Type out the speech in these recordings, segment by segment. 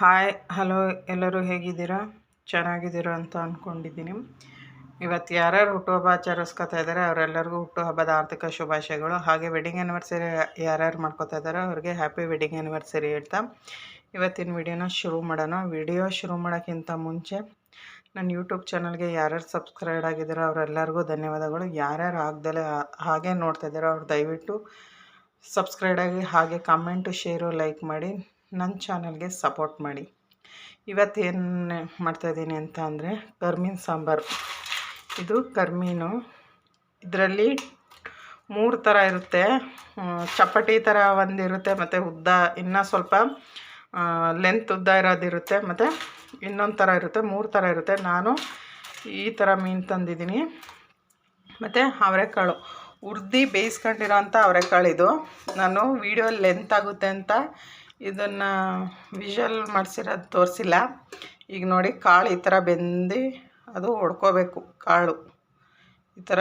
Hi hello ಎಲ್ಲರೂ ಹೇಗಿದ್ದೀರಾ? ಚೆನ್ನಾಗಿದ್ದೀರಾ ಅಂತ ಅಂದ್ಕೊಂಡಿದ್ದೀನಿ ಇವತ್ತು ಯಾರ್ಯಾರು ಹುಟ್ಟುಹಬ್ಬ ಆಚರಿಸ್ಕೊತಾ ಇದ್ದಾರೆ, ಅವರೆಲ್ಲರಿಗೂ ಹುಟ್ಟುಹಬ್ಬದ ಆರ್ಥಿಕ ಶುಭಾಶಯಗಳು. ಹಾಗೆ ವೆಡ್ಡಿಂಗ್ ಆ್ಯನಿವರ್ಸರಿ ಯಾರ್ಯಾರು ಮಾಡ್ಕೋತಾ ಇದ್ದಾರೆ, ಅವ್ರಿಗೆ ಹ್ಯಾಪಿ ವೆಡ್ಡಿಂಗ್ ಆ್ಯನಿವರ್ಸರಿ ಹೇಳ್ತಾ. ಇವತ್ತಿನ ವಿಡಿಯೋನ ಶುರು ಮಾಡೋಣ. ವಿಡಿಯೋ ಶುರು ಮಾಡೋಕ್ಕಿಂತ ಮುಂಚೆ ನನ್ನ ಯೂಟ್ಯೂಬ್ ಚಾನಲ್ಗೆ ಯಾರ್ಯಾರು ಸಬ್ಸ್ಕ್ರೈಬ್ ಆಗಿದ್ದಾರೋ, ಅವರೆಲ್ಲರಿಗೂ ಧನ್ಯವಾದಗಳು. ಯಾರ್ಯಾರು ಆಗ್ದಲೇ ಹಾಗೆ ನೋಡ್ತಾ ಇದ್ದಾರೋ, ಅವ್ರು ದಯವಿಟ್ಟು ಸಬ್ಸ್ಕ್ರೈಬ್ ಆಗಿ ಹಾಗೆ ಕಮೆಂಟು ಶೇರು ಲೈಕ್ ಮಾಡಿ. ನನ್ನ ಚಾನಲ್ಗೆ ಸಪೋರ್ಟ್ ಮಾಡಿ. ಇವತ್ತೇನು ಮಾಡ್ತಾಯಿದ್ದೀನಿ ಅಂತ ಅಂದರೆ ಕರ್ಮೀನ್ ಸಾಂಬಾರು. ಇದು ಕರ್ಮೀನು. ಇದರಲ್ಲಿ ಮೂರು ಥರ ಇರುತ್ತೆ. ಚಪ್ಪಟಿ ಥರ ಒಂದಿರುತ್ತೆ ಮತ್ತು ಉದ್ದ, ಇನ್ನೂ ಸ್ವಲ್ಪ ಲೆಂತ್ ಉದ್ದ ಇರೋದಿರುತ್ತೆ ಮತ್ತು ಇನ್ನೊಂದು ಥರ ಇರುತ್ತೆ, ಮೂರು ಥರ ಇರುತ್ತೆ. ನಾನು ಈ ಥರ ಮೀನು ತಂದಿದ್ದೀನಿ. ಮತ್ತು ಅವರೆಕಾಳು. ಉರ್ದಿ ಬೇಯಿಸ್ಕೊಂಡಿರೋ ಅಂಥ ಅವರೆಕಾಳು ಇದು. ನಾನು ವೀಡಿಯೋ ಲೆಂತ್ ಆಗುತ್ತೆ ಅಂತ ಇದನ್ನು ವಿಷಲ್ ಮಾಡಿಸಿರೋದು ತೋರಿಸಿಲ್ಲ. ಈಗ ನೋಡಿ ಕಾಳು ಈ ಥರ ಬೆಂದು ಅದು ಹೊಡ್ಕೋಬೇಕು ಕಾಳು. ಈ ಥರ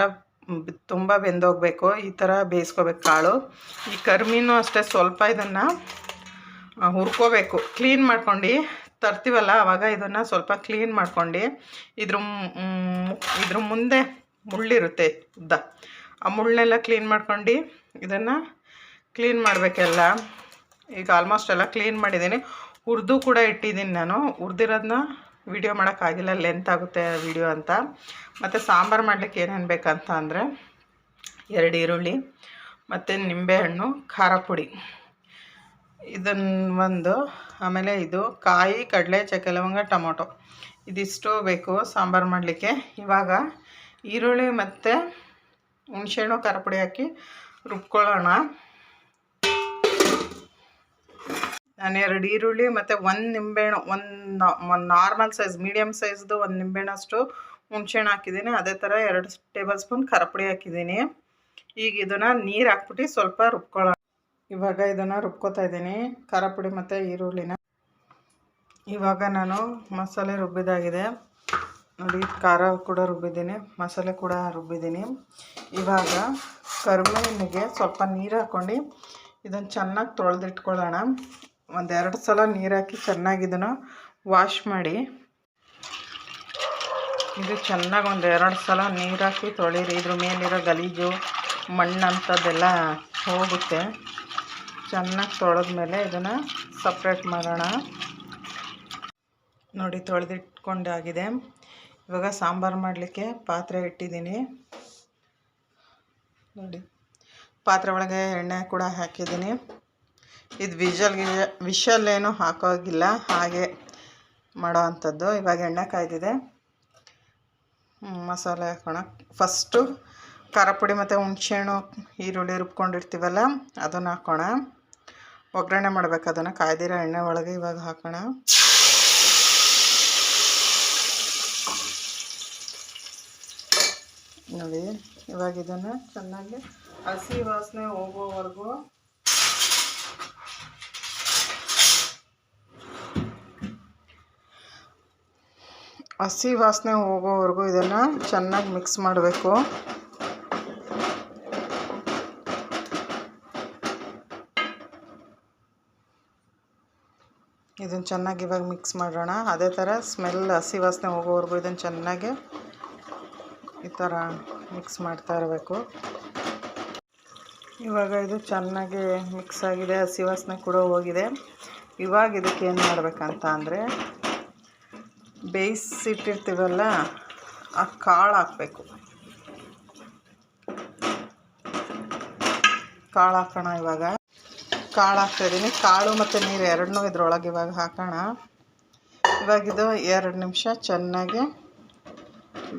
ತುಂಬ ಬೆಂದೋಗಬೇಕು, ಈ ಥರ ಬೇಯಿಸ್ಕೋಬೇಕು ಕಾಳು. ಈ ಕರ್ಮಿನೂ ಅಷ್ಟೇ ಸ್ವಲ್ಪ ಇದನ್ನು ಹುರ್ಕೋಬೇಕು. ಕ್ಲೀನ್ ಮಾಡ್ಕೊಂಡು. ತರ್ತೀವಲ್ಲ ಆವಾಗ ಇದನ್ನು ಸ್ವಲ್ಪ ಕ್ಲೀನ್ ಮಾಡ್ಕೊಂಡು. ಇದ್ರ ಇದ್ರ ಮುಂದೆ ಮುಳ್ಳಿರುತ್ತೆ ಉದ್ದ. ಆ ಮುಳ್ಳನ್ನೆಲ್ಲ ಕ್ಲೀನ್ ಮಾಡ್ಕೊಂಡು ಇದನ್ನು ಕ್ಲೀನ್ ಮಾಡಬೇಕೆಲ್ಲ. ಈಗ ಆಲ್ಮೋಸ್ಟ್ ಎಲ್ಲ ಕ್ಲೀನ್ ಮಾಡಿದ್ದೀನಿ. ಹುರಿದು ಕೂಡ ಇಟ್ಟಿದ್ದೀನಿ ನಾನು. ಹುರಿದಿರೋದನ್ನ ವಿಡಿಯೋ ಮಾಡೋಕ್ಕಾಗಿಲ್ಲ ಲೆಂತ್ ಆಗುತ್ತೆ ವಿಡಿಯೋ ಅಂತ. ಮತ್ತು ಸಾಂಬಾರು ಮಾಡಲಿಕ್ಕೆ ಏನೇನು ಬೇಕಂತ ಅಂದರೆ ಎರಡು ಈರುಳ್ಳಿ, ಮತ್ತು ನಿಂಬೆಹಣ್ಣು, ಖಾರ ಪುಡಿ. ಇದನ್ನು ಒಂದು, ಆಮೇಲೆ ಇದು ಕಾಯಿ ಕಡಲೆ ಚಕ್ಕೆ ಲವಂಗ, ಟೊಮೊಟೊ. ಇದಿಷ್ಟು ಬೇಕು ಸಾಂಬಾರು ಮಾಡಲಿಕ್ಕೆ. ಇವಾಗ ಈರುಳ್ಳಿ ಮತ್ತು ಹುಣಸೆಹಣ್ಣು, ಖಾರ ಪುಡಿ ಹಾಕಿ ರುಬ್ಕೊಳ್ಳೋಣ. ನಾನು ಎರಡು ಈರುಳ್ಳಿ ಮತ್ತು ಒಂದು ನಿಂಬೆಹಣ್ಣು, ಒಂದು ಒಂದು ನಾರ್ಮಲ್ ಸೈಜ್ ಮೀಡಿಯಮ್ ಸೈಜ್ದು ಒಂದು ನಿಂಬೆಹಣ್ಣಷ್ಟು ಹುಣಸೆಹಣ್ಣು ಹಾಕಿದ್ದೀನಿ. ಅದೇ ಥರ ಎರಡು ಟೇಬಲ್ ಸ್ಪೂನ್ ಖಾರ ಪುಡಿ ಹಾಕಿದ್ದೀನಿ. ಈಗ ಇದನ್ನು ನೀರು ಹಾಕ್ಬಿಟ್ಟು ಸ್ವಲ್ಪ ರುಬ್ಕೊಳ್ಳೋಣ. ಇವಾಗ ಇದನ್ನು ರುಬ್ಕೋತಾ ಇದ್ದೀನಿ ಖಾರ ಪುಡಿ ಮತ್ತು ಈರುಳ್ಳಿನ. ಇವಾಗ ನಾನು ಮಸಾಲೆ ರುಬ್ಬಿದಾಗಿದೆ. ನೋಡಿ, ಖಾರ ಕೂಡ ರುಬ್ಬಿದ್ದೀನಿ, ಮಸಾಲೆ ಕೂಡ ರುಬ್ಬಿದ್ದೀನಿ. ಇವಾಗ ಕರಿಬೇವಿನಿಗೆ ಸ್ವಲ್ಪ ನೀರು ಹಾಕ್ಕೊಂಡು ಇದನ್ನು ಚೆನ್ನಾಗಿ ತೊಳೆದಿಟ್ಕೊಳ್ಳೋಣ. ಒಂದೆರಡು ಸಲ ನೀರು ಹಾಕಿ ಚೆನ್ನಾಗಿ ಇದನ್ನು ವಾಶ್ ಮಾಡಿ. ಇದು ಚೆನ್ನಾಗಿ ಒಂದು ಎರಡು ಸಲ ನೀರು ಹಾಕಿ ತೊಳೀರಿ. ಇದ್ರ ಮೇಲಿರೋ ಗಲೀಜು, ಮಣ್ಣು ಅಂಥದ್ದೆಲ್ಲ ಹೋಗುತ್ತೆ. ಚೆನ್ನಾಗಿ ತೊಳೆದ್ಮೇಲೆ ಇದನ್ನು ಸಪ್ರೇಟ್ ಮಾಡೋಣ. ನೋಡಿ, ತೊಳೆದಿಟ್ಕೊಂಡಾಗಿದೆ. ಇವಾಗ ಸಾಂಬಾರು ಮಾಡಲಿಕ್ಕೆ ಪಾತ್ರೆ ಇಟ್ಟಿದ್ದೀನಿ. ನೋಡಿ, ಪಾತ್ರೆ ಒಳಗೆ ಎಣ್ಣೆ ಕೂಡ ಹಾಕಿದ್ದೀನಿ. ಇದು ವಿಶಲ್ ವಿಷಲ್ ಏನು ಹಾಕೋಗಿಲ್ಲ. ಹಾಗೆ ಮಾಡೋ ಅಂಥದ್ದು. ಇವಾಗ ಎಣ್ಣೆ ಕಾಯ್ದಿದೆ. ಮಸಾಲೆ ಹಾಕೋಣ. ಫಸ್ಟು ಖಾರ ಪುಡಿ ಮತ್ತು ಹುಣಸೆಹಣ್ಣು, ಈರುಳ್ಳಿ ರುಬ್ಕೊಂಡಿರ್ತೀವಲ್ಲ, ಅದನ್ನು ಹಾಕೋಣ. ಒಗ್ಗರಣೆ ಮಾಡ್ಬೇಕು. ಅದನ್ನು ಕಾಯ್ದಿರೋ ಎಣ್ಣೆ ಒಳಗೆ ಇವಾಗ ಹಾಕೋಣ. ನೋಡಿ, ಇವಾಗ ಇದನ್ನು ಚೆನ್ನಾಗಿ ಹಸಿ ವಾಸನೆ ಹೋಗೋವರೆಗೂ ಹಸಿ ವಾಸನೆ ಹೋಗೋವರೆಗೂ ಇದನ್ನು ಚೆನ್ನಾಗಿ ಮಿಕ್ಸ್ ಮಾಡಬೇಕು. ಇದನ್ನು ಚೆನ್ನಾಗಿ ಇವಾಗ ಮಿಕ್ಸ್ ಮಾಡೋಣ. ಅದೇ ಥರ ಸ್ಮೆಲ್ ಹಸಿ ವಾಸನೆ ಹೋಗೋವರೆಗೂ ಇದನ್ನು ಚೆನ್ನಾಗಿ ಈ ಥರ ಮಿಕ್ಸ್ ಮಾಡ್ತಾ ಇರಬೇಕು. ಇವಾಗ ಇದು ಚೆನ್ನಾಗಿ ಮಿಕ್ಸ್ ಆಗಿದೆ, ಹಸಿ ವಾಸನೆ ಕೂಡ ಹೋಗಿದೆ. ಇವಾಗ ಇದಕ್ಕೆ ಏನು ಮಾಡಬೇಕಂತ ಅಂದರೆ ಬೇಯಿಸಿಟ್ಟಿರ್ತೀವಲ್ಲ, ಆ ಕಾಳು ಹಾಕಬೇಕು. ಕಾಳು ಹಾಕೋಣ ಇವಾಗ. ಕಾಳು ಹಾಕ್ತಾಯಿದ್ದೀನಿ ಕಾಳು ಮತ್ತು ನೀರು ಎರಡನ್ನೂ ಇದ್ರೊಳಗೆ ಇವಾಗ ಹಾಕೋಣ. ಇವಾಗಿದು ಎರಡು ನಿಮಿಷ ಚೆನ್ನಾಗಿ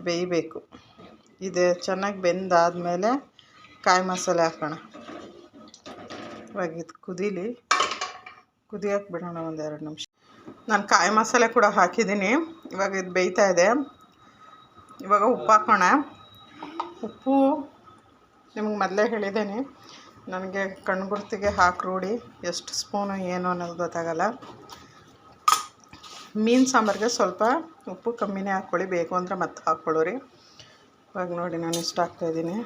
ಬೇಯಬೇಕು. ಇದು ಚೆನ್ನಾಗಿ ಬೆಂದಾದಮೇಲೆ ಕಾಯಿ ಮಸಾಲೆ ಹಾಕೋಣ. ಇವಾಗ ಇದು ಕುದೀಲಿ. ಕುದಿಯೋಕೆ ಬಿಡೋಣ ಒಂದು ಎರಡು ನಿಮಿಷ. ನಾನು ಕಾಯಿ ಮಸಾಲೆ ಕೂಡ ಹಾಕಿದ್ದೀನಿ. ಇವಾಗ ಇದು ಬೇಯ್ತಾ ಇದೆ. ಇವಾಗ ಉಪ್ಪು ಹಾಕೋಣ. ಉಪ್ಪು ನಿಮ್ಗೆ ಮೊದಲೇ ಹೇಳಿದ್ದೀನಿ. ನನಗೆ ಕಣ್ಗುರ್ತಿಗೆ ಹಾಕಿ ರೂಢಿ. ಎಷ್ಟು ಸ್ಪೂನು ಏನು ಅನ್ನೋದು ಗೊತ್ತಾಗಲ್ಲ. ಮೀನು ಸಾಂಬಾರಿಗೆ ಸ್ವಲ್ಪ ಉಪ್ಪು ಕಮ್ಮಿನೇ ಹಾಕ್ಕೊಳ್ಳಿ ಬೇಕು ಅಂದರೆ ಮತ್ತೆ ಹಾಕ್ಕೊಳ್ಳೋರಿ ಇವಾಗ ನೋಡಿ ನಾನು ಇಷ್ಟ ಹಾಕ್ತಾಯಿದ್ದೀನಿ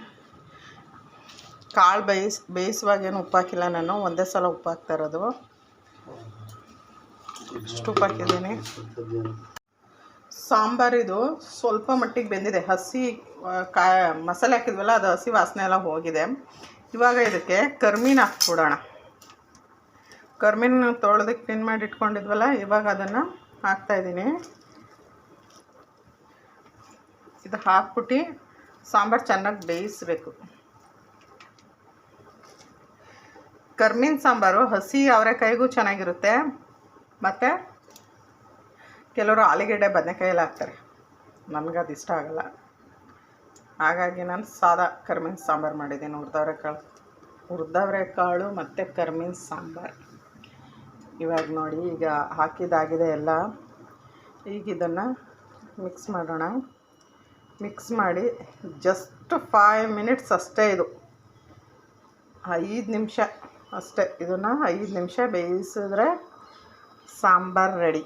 ಕಾಳು ಬೇಯಿಸ್, ಬೇಯಿಸುವಾಗ ಏನು ಉಪ್ಪು ಹಾಕಿಲ್ಲ ನಾನು. ಒಂದೇ ಸಲ ಉಪ್ಪು ಹಾಕ್ತಾ ಇರೋದು. ಉಪ್ಪು ಹಾಕಿದ್ದೀನಿ ಸಾಂಬಾರಿದು ಸ್ವಲ್ಪ ಮಟ್ಟಿಗೆ ಬೆಂದಿದೆ. ಹಸಿ ಕಾ, ಮಸಾಲೆ ಹಾಕಿದ್ವಲ್ಲ, ಅದು ಹಸಿ ವಾಸನೆ ಎಲ್ಲ ಹೋಗಿದೆ. ಇವಾಗ ಇದಕ್ಕೆ ಕರ್ಮೀನ ಹಾಕ್ಬಿಡೋಣ. ಕರ್ಮೀನ ತೊಳೆದಕ್ಕೆ ಕ್ಲೀನ್ ಮಾಡಿ ಇಟ್ಕೊಂಡಿದ್ವಲ್ಲ, ಇವಾಗ ಅದನ್ನು ಹಾಕ್ತಾಯಿದ್ದೀನಿ ಇದು ಹಾಕ್ಬಿಟ್ಟು ಸಾಂಬಾರು ಚೆನ್ನಾಗಿ ಬೇಯಿಸ್ಬೇಕು. ಕರ್ಮೀನ್ ಸಾಂಬಾರು ಹಸಿ ಅವರೆಕಾಯಿಗೂ ಚೆನ್ನಾಗಿರುತ್ತೆ. ಮತ್ತು ಕೆಲವರು ಆಲೂಗೆಡ್ಡೆ ಬದನೆಕಾಯಲ್ಲಿ ಹಾಕ್ತಾರೆ. ನನಗದು ಇಷ್ಟ ಆಗಲ್ಲ. ಹಾಗಾಗಿ ನಾನು ಸಾದಾ ಕರ್ಮಿನ ಸಾಂಬಾರು ಮಾಡಿದ್ದೀನಿ ಹುರ್ದವ್ರೆ ಕಾಳು. ಹುರ್ದವ್ರೆ ಕಾಳು ಮತ್ತು ಕರ್ಮಿನ ಸಾಂಬಾರು. ಇವಾಗ ನೋಡಿ, ಈಗ ಹಾಕಿದಾಗಿದೆ ಎಲ್ಲ. ಈಗ ಇದನ್ನು ಮಿಕ್ಸ್ ಮಾಡೋಣ. ಮಿಕ್ಸ್ ಮಾಡಿ ಜಸ್ಟ್ ಫೈವ್ ಮಿನಿಟ್ಸ್ ಅಷ್ಟೇ ಇದು. ಐದು ನಿಮಿಷ ಅಷ್ಟೇ. ಇದನ್ನು ಐದು ನಿಮಿಷ ಬೇಯಿಸಿದ್ರೆ ಸಾಂಬಾರು ರೆಡಿ